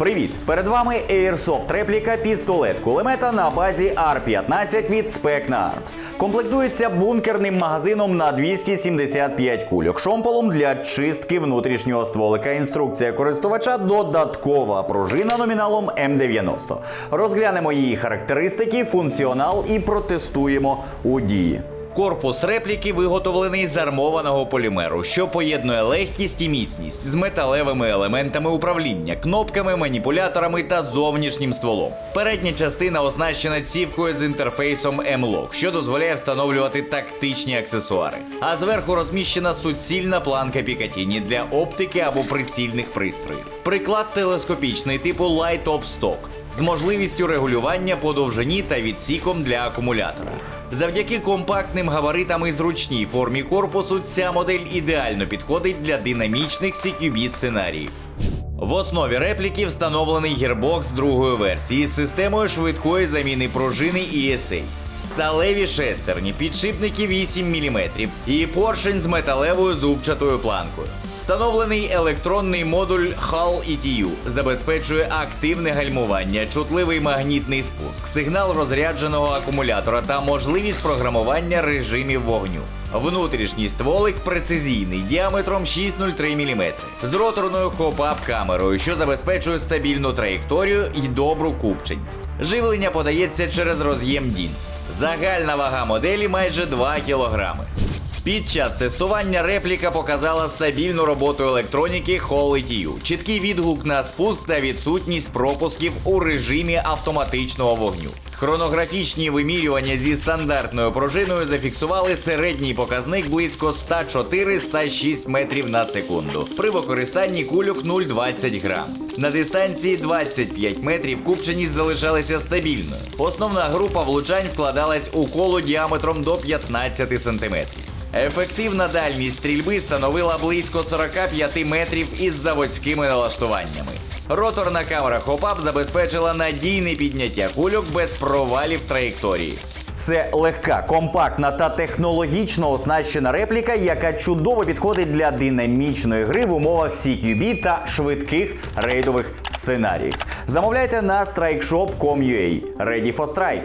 Привіт! Перед вами Airsoft репліка пістолет кулемета на базі R15 від Specna Arms. Комплектується бункерним магазином на 275 кульок, шомполом для чистки внутрішнього стволика. Інструкція користувача додаткова пружина номіналом М90. Розглянемо її характеристики, функціонал і протестуємо у дії. Корпус репліки виготовлений з армованого полімеру, що поєднує легкість і міцність з металевими елементами управління, кнопками, маніпуляторами та зовнішнім стволом. Передня частина оснащена цівкою з інтерфейсом M-Lock, що дозволяє встановлювати тактичні аксесуари. А зверху розміщена суцільна планка Пікатіні для оптики або прицільних пристроїв. Приклад телескопічний типу Light Up Stock з можливістю регулювання по довжині та відсіком для акумулятора. Завдяки компактним габаритам і зручній формі корпусу ця модель ідеально підходить для динамічних CQB сценаріїв. В основі репліки встановлений гірбокс другої версії з системою швидкої заміни пружини ESA. Сталеві шестерні, підшипники 8 мм і поршень з металевою зубчатою планкою. Встановлений електронний модуль HAL ETU забезпечує активне гальмування, чутливий магнітний спуск, сигнал розрядженого акумулятора та можливість програмування режимів вогню. Внутрішній стволик прецизійний діаметром 6,03 мм з роторною хоп-ап камерою, що забезпечує стабільну траєкторію і добру купченість. Живлення подається через роз'єм DINS. Загальна вага моделі майже 2 кг. Під час тестування репліка показала стабільну роботу електроніки Hall ETU, чіткий відгук на спуск та відсутність пропусків у режимі автоматичного вогню. Хронографічні вимірювання зі стандартною пружиною зафіксували середній показник близько 104-106 метрів на секунду при використанні кульок 0,20 грам. На дистанції 25 метрів купченість залишалася стабільною. Основна група влучань вкладалась у коло діаметром до 15 сантиметрів. Ефективна дальність стрільби становила близько 45 метрів із заводськими налаштуваннями. Роторна камера хопап забезпечила надійне підняття кульок без провалів траєкторії. Це легка, компактна та технологічно оснащена репліка, яка чудово підходить для динамічної гри в умовах CQB та швидких рейдових сценаріїв. Замовляйте на strikeshop.com.ua. Ready for strike!